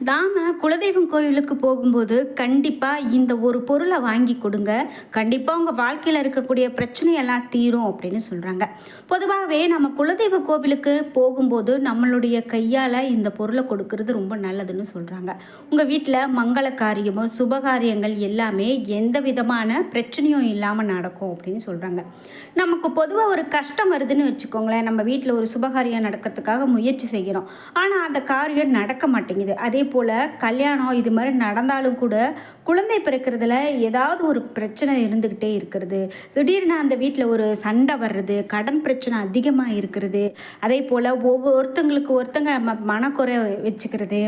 நாம் குலதெய்வம் கோயிலுக்கு போகும்போது கண்டிப்பாக இந்த ஒரு பொருளை வாங்கி கொடுங்க. கண்டிப்பாக உங்கள் வாழ்க்கையில் இருக்கக்கூடிய பிரச்சனையெல்லாம் தீரும் அப்படின்னு சொல்கிறாங்க பொதுவாகவே நம்ம குலதெய்வ கோவிலுக்கு போகும்போது நம்மளுடைய கையால் இந்த பொருளை கொடுக்கறது ரொம்ப நல்லதுன்னு சொல்கிறாங்க உங்கள் வீட்டில் மங்கள காரியமோ சுபகாரியங்கள் எல்லாமே எந்த விதமான பிரச்சனையும் இல்லாமல் நடக்கும் அப்படின்னு சொல்கிறாங்க நமக்கு பொதுவாக ஒரு கஷ்டம் வருதுன்னு வச்சுக்கோங்களேன். நம்ம வீட்டில் ஒரு சுபகாரியம் நடக்கிறதுக்காக முயற்சி செய்கிறோம் ஆனால் அந்த காரியம் நடக்க மாட்டேங்குது. அதே போல் கல்யாணம் இது மாதிரி நடந்தாலும் கூட குழந்தை பிறக்கிறதுல ஏதாவது ஒரு பிரச்சனை இருந்துக்கிட்டே இருக்கிறது. திடீர்னு அந்த வீட்டில் ஒரு சண்டை வர்றது கடன் பிரச்சனை அதிகமாக இருக்கிறது. அதே போல் ஒவ்வொருத்தங்களுக்கு ஒருத்தங்க ம மனக்குறை வச்சுக்கிறது.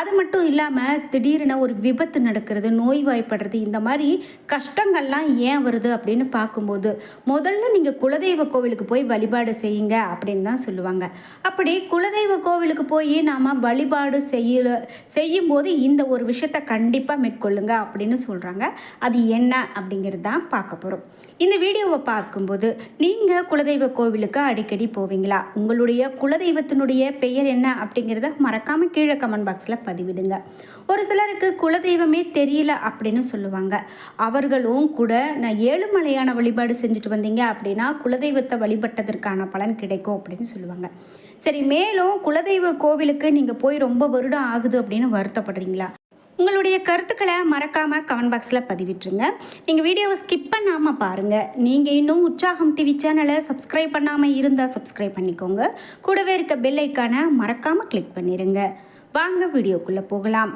அது மட்டும் இல்லாமல் திடீர்னு ஒரு விபத்து நடக்கிறது நோய்வாய்ப்படுறது இந்த மாதிரி கஷ்டங்கள்லாம் ஏன் வருது அப்படின்னு பார்க்கும்போது முதல்ல நீங்கள் குலதெய்வ கோவிலுக்கு போய் வழிபாடு செய்யுங்க அப்படின்னு தான் சொல்லுவாங்க. அப்படி குலதெய்வ கோவிலுக்கு போய் நாம் வழிபாடு செய்ய செய்யும்போது இந்த ஒரு விஷயத்தை கண்டிப்பாக மேற்கொள்ளுங்க அப்படின்னு சொல்கிறாங்க அது என்ன அப்படிங்கிறது தான் பார்க்க போகிறோம் இந்த வீடியோவை பார்க்கும்போது நீங்கள் குலதெய்வ கோவிலுக்கு அடிக்கடி போவீங்களா? உங்களுடைய குலதெய்வத்தினுடைய பெயர் என்ன அப்படிங்கிறத மறக்காமல் கீழே கமெண்ட் பாக்ஸில் பதிவிடுங்க. ஒரு சிலருக்கு குலதெய்வமே தெரியல அப்படின்னு சொல்லுவாங்க. அவர்களும் கூட நான் ஏழுமலையான வழிபாடு செஞ்சுட்டு வந்தீங்க அப்படின்னா குலதெய்வத்தை வழிபட்டதற்கான பலன் கிடைக்கும் அப்படின்னு சொல்லுவாங்க. சரி மேலும் குலதெய்வ கோவிலுக்கு நீங்கள் போய் ரொம்ப வருடம் ஆகுது அப்படின்னு வருத்தப்படுறீங்களா? உங்களுடைய கருத்துக்களை மறக்காமல் கமெண்ட் பாக்ஸில் பதிவிட்டுருங்க. நீங்கள் வீடியோவை ஸ்கிப் பண்ணாமல் பாருங்கள் நீங்கள் இன்னும் உற்சாகம் டிவி சேனலை சப்ஸ்கிரைப் பண்ணாமல் இருந்தால் சப்ஸ்கிரைப் பண்ணிக்கோங்க. கூடவே இருக்க பெல் ஐக்கானை மறக்காமல் கிளிக் பண்ணிடுங்க வாங்க வீடியோக்குள்ளே போகலாம்.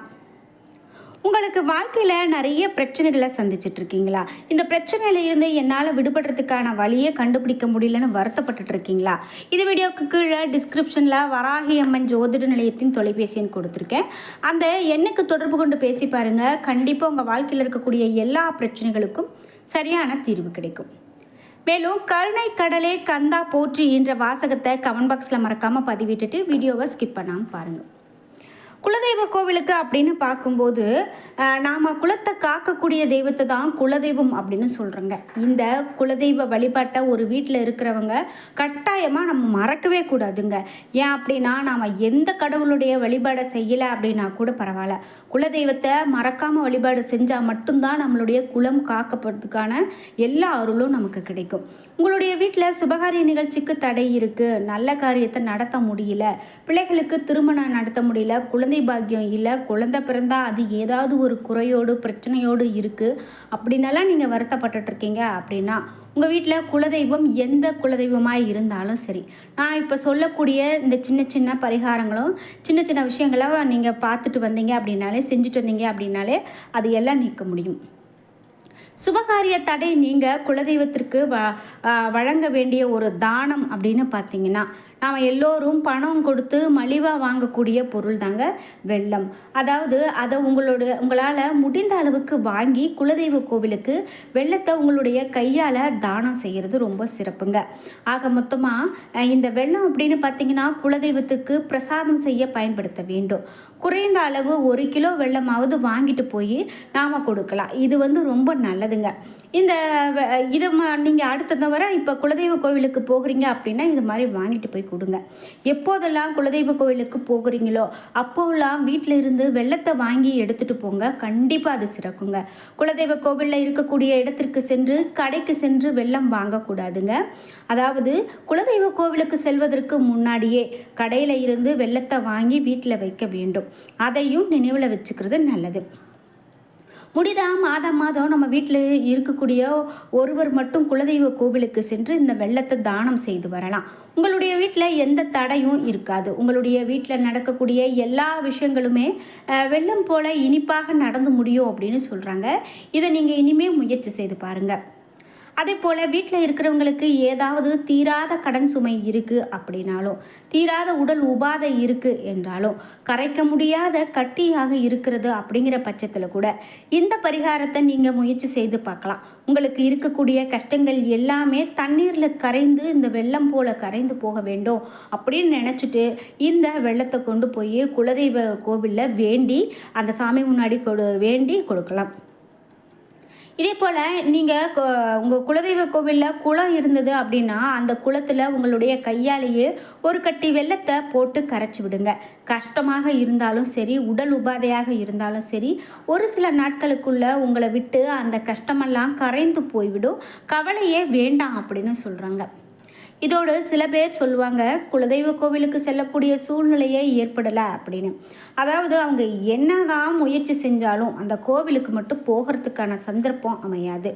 உங்களுக்கு வாழ்க்கையில் நிறைய பிரச்சனைகளை சந்திச்சுட்டு இருக்கீங்களா இந்த பிரச்சனையில இருந்து என்னால் விடுபடுறதுக்கான வழியை கண்டுபிடிக்க முடியலன்னு வருத்தப்பட்டுட்டு இருக்கீங்களா இந்த வீடியோவுக்கு கீழே டிஸ்கிரிப்ஷனில் வராகி அம்மன் ஜோதிட நிலையத்தின் தொலைபேசின்னு கொடுத்துருக்கேன். அந்த எண்ணுக்கு தொடர்பு கொண்டு பேசி பாருங்கள் கண்டிப்பாக உங்கள் வாழ்க்கையில் இருக்கக்கூடிய எல்லா பிரச்சனைகளுக்கும் சரியான தீர்வு கிடைக்கும். மேலும் கருணை கடலே கந்தா போற்றி என்ற வாசகத்தை கமெண்ட் பாக்ஸில் மறக்காமல் பதிவிட்டுட்டு வீடியோவை ஸ்கிப் பண்ணாமல் பாருங்கள் குலதெய்வ கோவிலுக்கு அப்படின்னு பார்க்கும்போது நாம் குலத்தை காக்கக்கூடிய தெய்வத்தை தான் குலதெய்வம் அப்படின்னு சொல்கிறோங்க இந்த குலதெய்வ வழிபாட்டை ஒரு வீட்டில் இருக்கிறவங்க கட்டாயமாக நம்ம மறக்கவே கூடாதுங்க. ஏன் அப்படின்னா நாம் எந்த கடவுளுடைய வழிபாடை செய்யலை அப்படின்னா கூட பரவாயில்ல. குலதெய்வத்தை மறக்காமல் வழிபாடு செஞ்சால் மட்டும்தான் நம்மளுடைய குலம் காக்கப்படுறதுக்கான எல்லா அருளும் நமக்கு கிடைக்கும். உங்களுடைய வீட்டில் சுபகாரிய நிகழ்ச்சிக்கு தடை இருக்குது நல்ல காரியத்தை நடத்த முடியல பிள்ளைகளுக்கு திருமணம் நடத்த முடியல குழந்தை குழந்தை பாக்கியம் இல்லை குழந்தை பிறந்தால் அது ஏதாவது ஒரு குறையோடு பிரச்சனையோடு இருக்குது அப்படின்னலாம் நீங்கள் வருத்தப்பட்டுட்டு இருக்கீங்க அப்படின்னா உங்கள் வீட்டில் குலதெய்வம் எந்த குலதெய்வமாக இருந்தாலும் சரி. நான் இப்போ சொல்லக்கூடிய இந்த சின்ன சின்ன பரிகாரங்களும் சின்ன சின்ன விஷயங்களை நீங்கள் பார்த்துட்டு வந்தீங்க அப்படின்னாலே செஞ்சுட்டு வந்தீங்க அப்படின்னாலே அது எல்லாம் நீக்க முடியும். சுபகாரிய தடை நீங்கள் குலதெய்வத்திற்கு வ வழங்க வேண்டிய ஒரு தானம் அப்படின்னு பார்த்தீங்கன்னா நாம் எல்லோரும் பணம் கொடுத்து மலிவாக வாங்கக்கூடிய பொருள் தாங்க வெள்ளம். அதாவது அதை உங்களோட உங்களால் முடிந்த அளவுக்கு வாங்கி குலதெய்வ கோவிலுக்கு வெள்ளத்தை உங்களுடைய கையால் தானம் செய்கிறது ரொம்ப சிறப்புங்க. ஆக மொத்தமாக இந்த வெள்ளம் அப்படின்னு பார்த்தீங்கன்னா குலதெய்வத்துக்கு பிரசாதம் செய்ய பயன்படுத்த வேண்டும். குறைந்த அளவு ஒரு கிலோ வெள்ளமாவது வாங்கிட்டு போய் நாம் கொடுக்கலாம். இது வந்து ரொம்ப நல்லதுங்க. இந்த இதை நீங்கள் அடுத்த தவிர இப்போ குலதெய்வ கோவிலுக்கு போகிறீங்க அப்படின்னா இது மாதிரி வாங்கிட்டு போய் கொடுங்க. எப்போதெல்லாம் குலதெய்வ கோவிலுக்கு போகிறீங்களோ அப்போல்லாம் வீட்டில் இருந்து வெள்ளத்தை வாங்கி எடுத்துகிட்டு போங்க. கண்டிப்பாக அது சிறக்குங்க. குலதெய்வ கோவிலில் இருக்கக்கூடிய இடத்திற்கு சென்று கடைக்கு சென்று வெள்ளம் வாங்கக்கூடாதுங்க. அதாவது குலதெய்வ கோவிலுக்கு செல்வதற்கு முன்னாடியே கடையில் இருந்து வெள்ளத்தை வாங்கி வீட்டில் வைக்க வேண்டும். அதையும் நினைவில் வச்சுக்கிறது நல்லது. முடிதா மாதம் மாதம் நம்ம வீட்டில் இருக்கக்கூடிய ஒருவர் மட்டும் குலதெய்வ கோவிலுக்கு சென்று இந்த வெள்ளத்தை தானம் செய்து வரலாம். உங்களுடைய வீட்டில் எந்த தடையும் இருக்காது. உங்களுடைய வீட்டில் நடக்கக்கூடிய எல்லா விஷயங்களுமே வெள்ளம் போல் இனிப்பாக நடந்து முடியும் அப்படின்னு சொல்கிறாங்க இதை நீங்கள் இனிமேல் முயற்சி செய்து பாருங்கள் அதே போல் வீட்டில் இருக்கிறவங்களுக்கு ஏதாவது தீராத கடன் சுமை இருக்குது அப்படின்னாலும் தீராத உடல் உபாதை இருக்குது என்றாலும் கரைக்க முடியாத கட்டியாக இருக்கிறது அப்படிங்கிற பட்சத்தில் கூட இந்த பரிகாரத்தை நீங்கள் முயற்சி செய்து பார்க்கலாம். உங்களுக்கு இருக்கக்கூடிய கஷ்டங்கள் எல்லாமே தண்ணீரில் கரைந்து இந்த வெள்ளம் போல் கரைந்து போக வேண்டும் அப்படின்னு நினச்சிட்டு இந்த வெள்ளத்தை கொண்டு போய் குலதெய்வ கோவிலில் வேண்டி அந்த சாமி முன்னாடி கொடு வேண்டி கொடுக்கலாம். இதே போல் நீங்கள் உங்கள் குலதெய்வ கோவிலில் குளம் இருந்தது அப்படின்னா அந்த குளத்தில் உங்களுடைய கையாலேயே ஒரு கட்டி வெள்ளத்தை போட்டு கரைச்சி விடுங்க. கஷ்டமாக இருந்தாலும் சரி உடல் உபாதையாக இருந்தாலும் சரி ஒரு சில நாட்களுக்குள்ளே உங்களை விட்டு அந்த கஷ்டமெல்லாம் கரைந்து போய்விடும். கவலையே வேண்டாம் அப்படின்னு சொல்கிறாங்க இதோடு சில பேர் சொல்லுவாங்க குலதெய்வ கோவிலுக்கு செல்லக்கூடிய சூழ்நிலையே ஏற்படலை அப்படின்னு. அதாவது அவங்க என்னதான் முயற்சி செஞ்சாலும் அந்த கோவிலுக்கு மட்டும் போகிறதுக்கான சந்தர்ப்பம் அமையாது.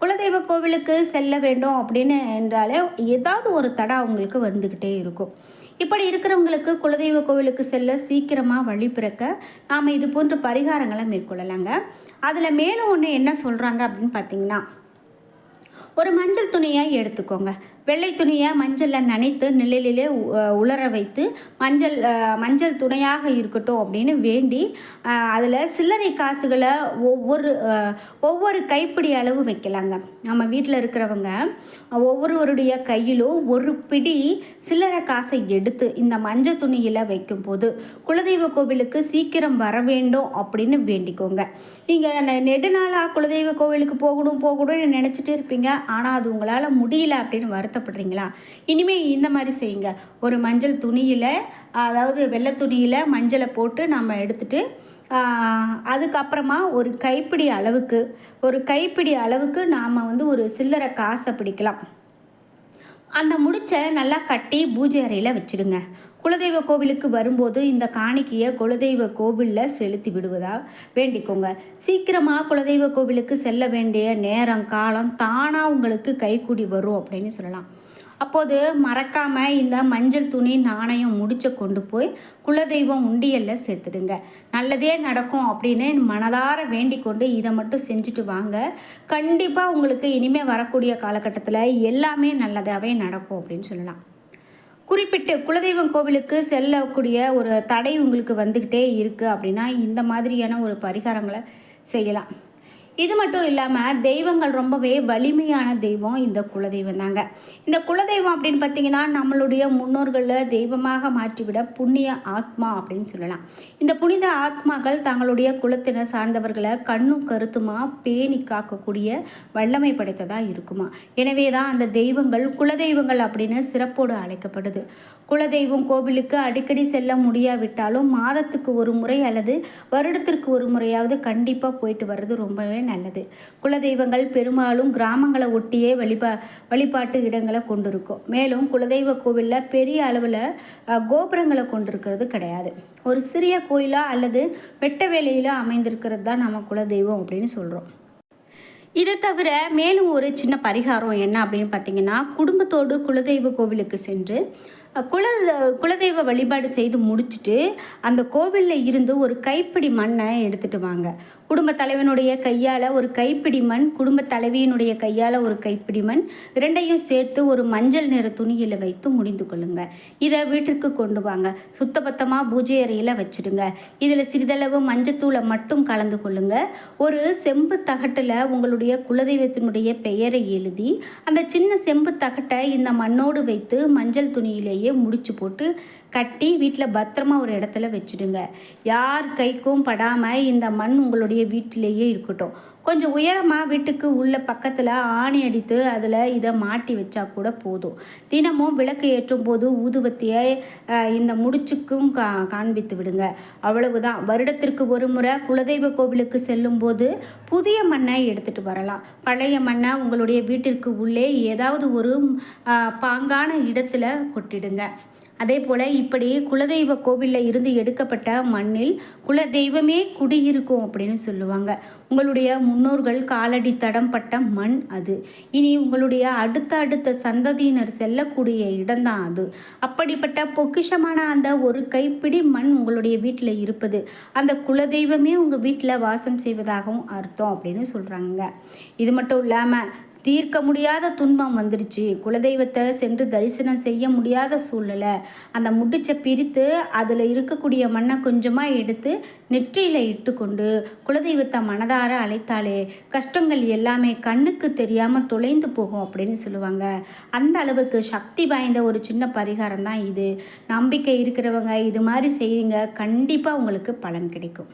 குலதெய்வ கோவிலுக்கு செல்ல வேண்டும் அப்படின்னு என்றாலே ஏதாவது ஒரு தடை அவங்களுக்கு வந்துக்கிட்டே இருக்கும். இப்படி இருக்கிறவங்களுக்கு குலதெய்வ கோவிலுக்கு செல்ல சீக்கிரமாக வழி பிறக்க நாம் இது போன்ற பரிகாரங்களை மேற்கொள்ளலாங்க. அதில் மேலும் ஒன்று என்ன சொல்கிறாங்க அப்படின்னு பார்த்தீங்கன்னா ஒரு மஞ்சள் துணியை எடுத்துக்கோங்க. வெள்ளை துணியை மஞ்சளில் நனைத்து நிழலிலே உலர வைத்து மஞ்சள் மஞ்சள் துணையாக இருக்கட்டும் அப்படின்னு வேண்டி அதில் சில்லறை காசுகளை ஒவ்வொரு ஒவ்வொரு கைப்பிடி அளவு வைக்கலாங்க. நம்ம வீட்டில் இருக்கிறவங்க ஒவ்வொருவருடைய கையிலும் ஒரு பிடி சில்லறை காசை எடுத்து இந்த மஞ்சள் துணியில் வைக்கும்போது குலதெய்வ கோவிலுக்கு சீக்கிரம் வர வேண்டும் அப்படின்னு வேண்டிக்கோங்க. நீங்கள் நெடுநாளாக குலதெய்வ கோவிலுக்கு போகணும் போகணும்னு நினச்சிட்டே இருப்பீங்க. ஆனால் அது உங்களால் முடியல அப்படின்னு வருது வருத்தப்படுறீங்களா? இனிமேல் இந்த மாதிரி செய்யுங்க. ஒரு மஞ்சள் துணியில் அதாவது வெள்ளை துணியில் மஞ்சளை போட்டு நம்ம எடுத்துகிட்டு அதுக்கப்புறமா ஒரு கைப்பிடி அளவுக்கு ஒரு கைப்பிடி அளவுக்கு நாம் வந்து ஒரு சில்லறை காசை பிடிக்கலாம். அந்த முடிச்சை நல்லா கட்டி பூஜை அறையில் வச்சுடுங்க. குலதெய்வ கோவிலுக்கு வரும்போது இந்த காணிக்கையை குலதெய்வ கோவிலில் செலுத்தி விடுவதா? வேண்டிக்கோங்க. சீக்கிரமாக குலதெய்வ கோவிலுக்கு செல்ல வேண்டிய நேரம் காலம் தானாக உங்களுக்கு கைக்கூடி வரும் அப்படின்னு சொல்லலாம். அப்போது மறக்காமல் இந்த மஞ்சள் துணி நாணயம் முடிச்ச கொண்டு போய் குலதெய்வம் உண்டியலில் சேர்த்துடுங்க. நல்லதே நடக்கும் அப்படின்னு மனதார வேண்டிக்கொண்டு இதை மட்டும் செஞ்சுட்டு வாங்க. கண்டிப்பாக உங்களுக்கு இனிமேல் வரக்கூடிய காலகட்டத்தில் எல்லாமே நல்லதாகவே நடக்கும் அப்படின்னு சொல்லலாம். குறிப்பிட்ட குலதெய்வம் கோவிலுக்கு செல்லக்கூடிய ஒரு தடை உங்களுக்கு வந்துக்கிட்டே இருக்குது அப்படின்னா இந்த மாதிரியான ஒரு பரிகாரங்களை செய்யலாம். இது மட்டும் இல்லாமல் தெய்வங்கள் ரொம்பவே வலிமையான தெய்வம் இந்த குலதெய்வம் தாங்க. இந்த குலதெய்வம் அப்படின்னு பார்த்தீங்கன்னா நம்மளுடைய முன்னோர்களில் தெய்வமாக மாற்றிவிட புண்ணிய ஆத்மா அப்படின்னு சொல்லலாம். இந்த புனித ஆத்மாக்கள் தங்களுடைய குலத்தினை சார்ந்தவர்களை கண்ணும் கருத்துமாக பேணி காக்கக்கூடிய வல்லமை படைத்ததாக இருக்குமா. எனவே தான் அந்த தெய்வங்கள் குலதெய்வங்கள் அப்படின்னு சிறப்போடு அழைக்கப்படுது. குலதெய்வம் கோவிலுக்கு அடிக்கடி செல்ல முடியாவிட்டாலும் மாதத்துக்கு ஒரு முறை அல்லது வருடத்திற்கு ஒரு முறையாவது கண்டிப்பாக போயிட்டு வர்றது ரொம்பவே நல்லது. குலதெய்வங்கள் பெரும்பாலும் கிராமங்களை ஒட்டியே வழிபா வழிபாட்டு இடங்களை கொண்டிருக்கும். மேலும் குலதெய்வ கோவிலில் பெரிய அளவில் கோபுரங்களை கொண்டிருக்கிறது கிடையாது. ஒரு சிறிய கோயிலாக அல்லது வெட்ட வேலையிலோ அமைந்திருக்கிறது தான் நம்ம குலதெய்வம் அப்படின்னு சொல்கிறோம் இதை தவிர மேலும் ஒரு சின்ன பரிகாரம் என்ன அப்படின்னு பார்த்தீங்கன்னா குடும்பத்தோடு குலதெய்வ கோவிலுக்கு சென்று குல குலதெய்வ வழிபாடு செய்து முடிச்சுட்டு அந்த கோவிலில் இருந்து ஒரு கைப்பிடி மண்ணை எடுத்துகிட்டு வாங்க. குடும்ப தலைவனுடைய கையால் ஒரு கைப்பிடி மண் குடும்ப தலைவியினுடைய கையால் ஒரு கைப்பிடி மண் இரண்டையும் சேர்த்து ஒரு மஞ்சள் நிற துணியில் வைத்து முடிந்து கொள்ளுங்க. இதை வீட்டிற்கு கொண்டு வாங்க. சுத்தபத்தமாக பூஜை அறையில் வச்சுடுங்க. இதில் சிறிதளவு மஞ்சத்தூளை மட்டும் கலந்து கொள்ளுங்க. ஒரு செம்பு தகட்டில் உங்களுடைய குலதெய்வத்தினுடைய பெயரை எழுதி அந்த சின்ன செம்பு தகட்டை இந்த மண்ணோடு வைத்து மஞ்சள் துணியிலேயே முடிச்சு போட்டு கட்டி வீட்டில் பத்திரமா ஒரு இடத்துல வச்சுடுங்க. யார் கைக்கும் படாமல் இந்த மண் உங்களுடைய வீட்டிலேயே இருக்கட்டும். கொஞ்சம் உயரமாக வீட்டுக்கு உள்ள பக்கத்தில் ஆணி அடித்து அதில் இதை மாட்டி வச்சா கூட போதும். தினமும் விளக்கு ஏற்றும் போது ஊதுவத்தியை இந்த முடிச்சுக்கும் கா காண்பித்து விடுங்க. அவ்வளவுதான். வருடத்திற்கு ஒரு முறை குலதெய்வ கோவிலுக்கு செல்லும்போது புதிய மண்ணை எடுத்துகிட்டு வரலாம். பழைய மண்ணை உங்களுடைய வீட்டிற்கு உள்ளே ஏதாவது ஒரு பாங்கான இடத்துல கொட்டிடுங்க. அதே போல் இப்படி குலதெய்வ கோவிலில் இருந்து எடுக்கப்பட்ட மண்ணில் குலதெய்வமே குடியிருக்கும் அப்படின்னு சொல்லுவாங்க. உங்களுடைய முன்னோர்கள் காலடி தடம் பட்ட மண் அது. இனி உங்களுடைய அடுத்த அடுத்த சந்ததியினர் செல்லக்கூடிய இடம்தான் அது. அப்படிப்பட்ட பொக்கிஷமான அந்த ஒரு கைப்பிடி மண் உங்களுடைய வீட்டில் இருப்பது. அந்த குலதெய்வமே உங்கள் வீட்டில் வாசம் செய்வதாகவும் அர்த்தம் அப்படின்னு சொல்கிறாங்க இது மட்டும் இல்லாமல் தீர்க்க முடியாத துன்பம் வந்துடுச்சு குலதெய்வத்தை சென்று தரிசனம் செய்ய முடியாத சூழ்நிலை. அந்த முடிச்சை பிரித்து அதில் இருக்கக்கூடிய மண்ணை கொஞ்சமாக எடுத்து நெற்றியில் இட்டுக்கொண்டு குலதெய்வத்தை மனதார அழைத்தாலே கஷ்டங்கள் எல்லாமே கண்ணுக்கு தெரியாமல் தொலைந்து போகும் அப்படின்னு சொல்லுவாங்க. அந்த அளவுக்கு சக்தி வாய்ந்த ஒரு சின்ன பரிகாரம் தான் இது. நம்பிக்கை இருக்கிறவங்க இது மாதிரி செய்யுங்க கண்டிப்பாக உங்களுக்கு பலன் கிடைக்கும்.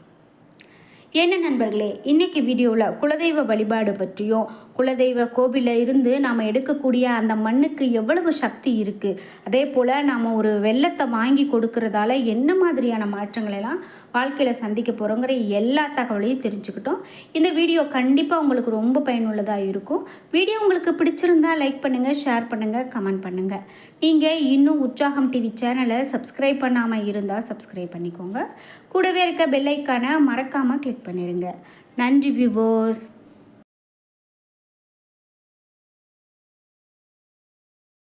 என்ன நண்பர்களே இன்றைக்கி வீடியோவில் குலதெய்வ வழிபாடு பற்றியும் குலதெய்வ கோவிலில் இருந்து நாம் எடுக்கக்கூடிய அந்த மண்ணுக்கு எவ்வளவு சக்தி இருக்குது அதே போல் நாம் ஒரு வெள்ளத்தை வாங்கி கொடுக்கறதால என்ன மாதிரியான மாற்றங்களெல்லாம் வாழ்க்கையில் சந்திக்க போகிறோங்கிற எல்லா தகவலையும் தெரிஞ்சுக்கிட்டோம். இந்த வீடியோ கண்டிப்பாக உங்களுக்கு ரொம்ப பயனுள்ளதாக இருக்கும். வீடியோ உங்களுக்கு பிடிச்சிருந்தா லைக் பண்ணுங்கள் ஷேர் பண்ணுங்கள் கமெண்ட் பண்ணுங்கள் நீங்கள் இன்னும் உற்சாகம் டிவி சேனலை சப்ஸ்கிரைப் பண்ணாமல் இருந்தால் சப்ஸ்கிரைப் பண்ணிக்கோங்க. கூடவே இருக்க பெல்லைக்கான மறக்காமல் கிளிக் பண்ணிடுங்க நன்றி விவோஸ்